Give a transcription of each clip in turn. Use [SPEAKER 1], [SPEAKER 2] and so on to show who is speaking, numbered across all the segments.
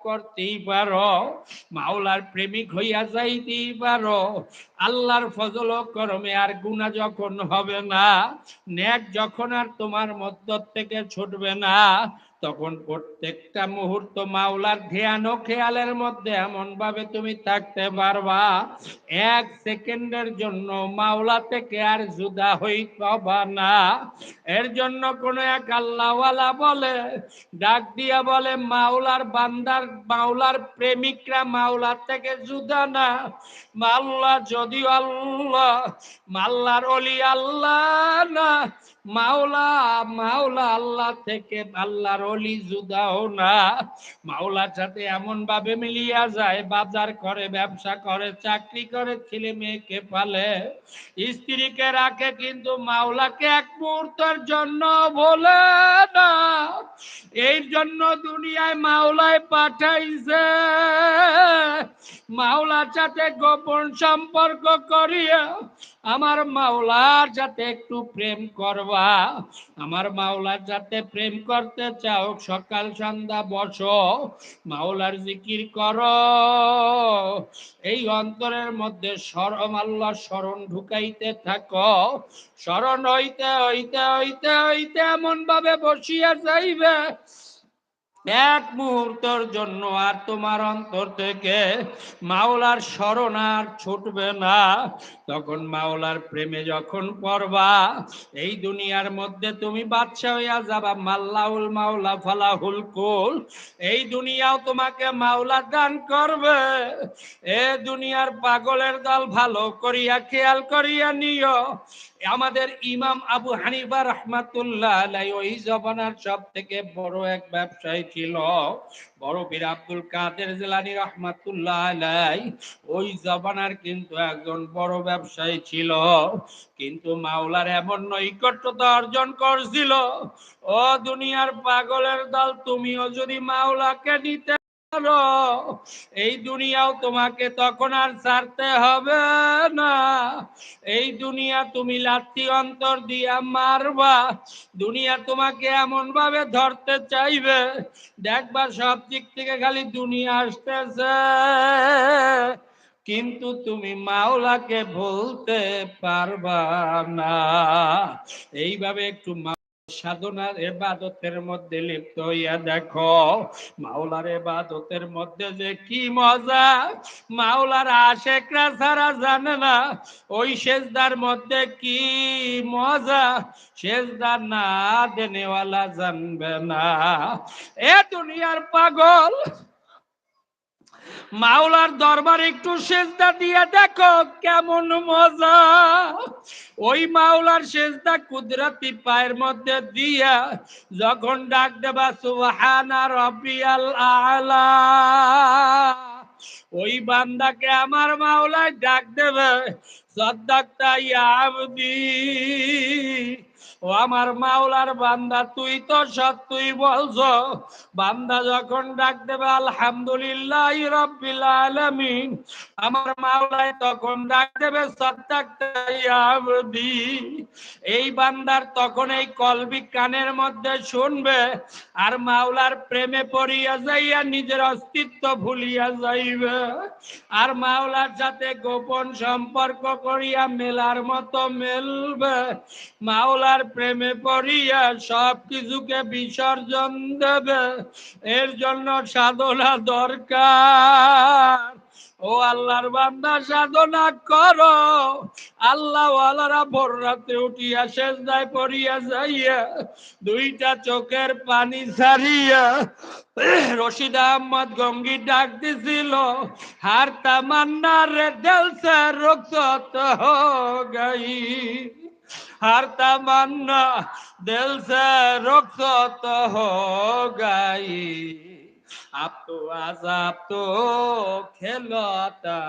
[SPEAKER 1] করতেই পারো, মাওলার প্রেমিক হইয়া যাইতেই পারো। আল্লাহর ফজল করমে আর গুণা যখন হবে না, ন্যাক যখন আর তোমার মধ্য থেকে ছুটবে না তখন প্রত্যেকটা মুহূর্ত মাওলার ধ্যান ও খেয়ালের মধ্যে এমন ভাবে তুমি থাকতে পারবা। এক সেকেন্ডের জন্য মাওলা থেকে আর জুদা হই পাবা না। এর জন্য কোন এক আল্লাহওয়ালা বলে, ডাক দিয়া বলে, মাওলার বান্দার, মাওলার প্রেমিকরা মাওলার থেকে জুদা না। মাল্লা যদিও আল্লাহ, মাল্লার অলি আল্লাহ না। মাওলা মাওলা আল্লাহ থেকে, আল্লাহর অলি জুদাও না। মাওলার সাথে এমন ভাবে মিলিয়া যায়, বাজার করে, ব্যবসা করে, চাকরি করে, ছেলে মেয়েকে পালে। স্ত্রীকে রাখে কিন্তু মাওলাকে এক মুহূর্তের জন্য বলে না। এই জন্য দুনিয়ায় মাওলায় পাঠাইছে। মাওলার সাথে গোপন সম্পর্ক করিয়া, আমার মাওলার সাথে একটু প্রেম করবা। আমার মাওলার সাথে প্রেম করতে চাও, সকাল সন্ধ্যা বসো, মাওলার জিকির করো। এই অন্তরের মধ্যে স্মরণ আল্লাহ স্মরণ ঢুকাইতে থাকো। স্মরণ হইতে হইতে হইতে হইতে এমন ভাবে বসিয়া যাইবে এক মুহূর্তের জন্য আর তোমার অন্তর থেকে মাওলার স্মরণ আর ছুটবে না। তখন মাওলার প্রেমে যখন পড়বা, এই দুনিয়ার মধ্যে তুমি বাদশা হইয়া যাবা। মাল্লাউল মাওলা ফালাহুল কুল, এই দুনিয়াও তোমাকে মাওলা দান করবে। এ দুনিয়ার পাগলের দল ভালো করিয়া খেয়াল করিয়া নিও। আমাদের ইমাম আবু হানিফা রহমাতুল্লাহ ওই জবানার সব থেকে বড় এক ব্যবসায়ী ছিল বড় বীর আব্দুল কাদের জেলানি রহমাতুল্লাহ আলাই ওই জবানার কিন্তু একজন বড় ব্যবসায়ী ছিল, কিন্তু মাওলার এমন নৈকট্যতা অর্জন করছিল, ও দুনিয়ার পাগলের দল, তুমিও যদি মাওলাকে নিতে এই দুনিয়াও তোমাকে তখন আর ছাড়তে হবে না। এই দুনিয়া তুমি লাত্তি অন্তর দিয়া মারবা। দুনিয়া তোমাকে এমন ভাবে ধরতে চাইবে। দেখবা সব দিক থেকে খালি দুনিয়া আসতেছে। কিন্তু তুমি মাওলাকে বলতে পারবা না। এইভাবে একটু সাধনার এবাদতের মধ্যে লিপ্ত হইয়া দেখো, মাওলার এবাদতের মধ্যে যে কি মজা। মাওলার আশেকরা ছাড়া জানে না, ওই সেজদার মধ্যে কি মজা। সেজদা না দেনেওয়ালা জানবে না। এ দুনিয়ার পাগল মাওলার দরবার একটু সেজদা দিয়ে দেখো কেমন মজা। ওই মাওলার সেজদা কুদরতি পায়ের মধ্যে দিয়া যখন ডাক দেবা, সুবহানা রব্বিয়াল আলা। ওই বান্দাকে আমার মাওলায় ডাক দেবে, সদ্দাক্তা ইয়া আবদি। ও আমার মাওলার বান্দা, তুই তো সত্যই বলছো। বান্দা যখন ডাক দেবে, আলহামদুলিল্লাহ রব্বিল আমার তখন ডাক দেবে এই বান্দার তখন এই কলবি কানের মধ্যে শুনবে, আর মাওলার প্রেমে পড়িয়া যাইয়া নিজের অস্তিত্ব ভুলিয়া যাইবে। আর মাওলার সাথে গোপন সম্পর্ক করিয়া মেলার মতো মেলবে। মাওলার প্রেমে পড়িয়া সব কিছুকে বিসর্জন দেবে। এর জন্য সাধনা দরকার। ও আল্লাহর বান্দা, সাধনা করো। আল্লাহ ওয়ালারা ভোর রাতে উঠিয়া শেষদায় পড়িয়া যাইয়া দুইটা চোখের পানি ছাড়িয়া রশিদ আহমদ গঙ্গি ডাক দিছিল, হার তামান্না রে দিল সে রুখসত হো গই। हर तमन्ना दिल से रुखसत हो गई अब तो आजाब तो खेलता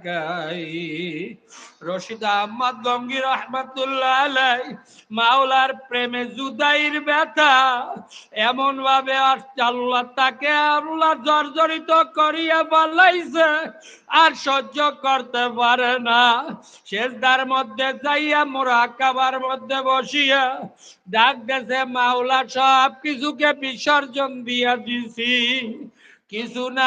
[SPEAKER 1] गई রশিদ আহমদ গঙ্গি রহমতুল্লাহ আলাই মাওলার প্রেমে জুদাইর ব্যথা এমন ভাবে আল্লাহ তাকে আল্লাহ জর্জরিত করিয়া বলাইছে আর সহ্য করতে পারে না শেষদার মধ্যে যাইয়া মোরা কাবার মধ্যে বসিয়া ডাক দেশে মাওলা সব কিছুকে বিসর্জন দিয়া দিছি কিছু না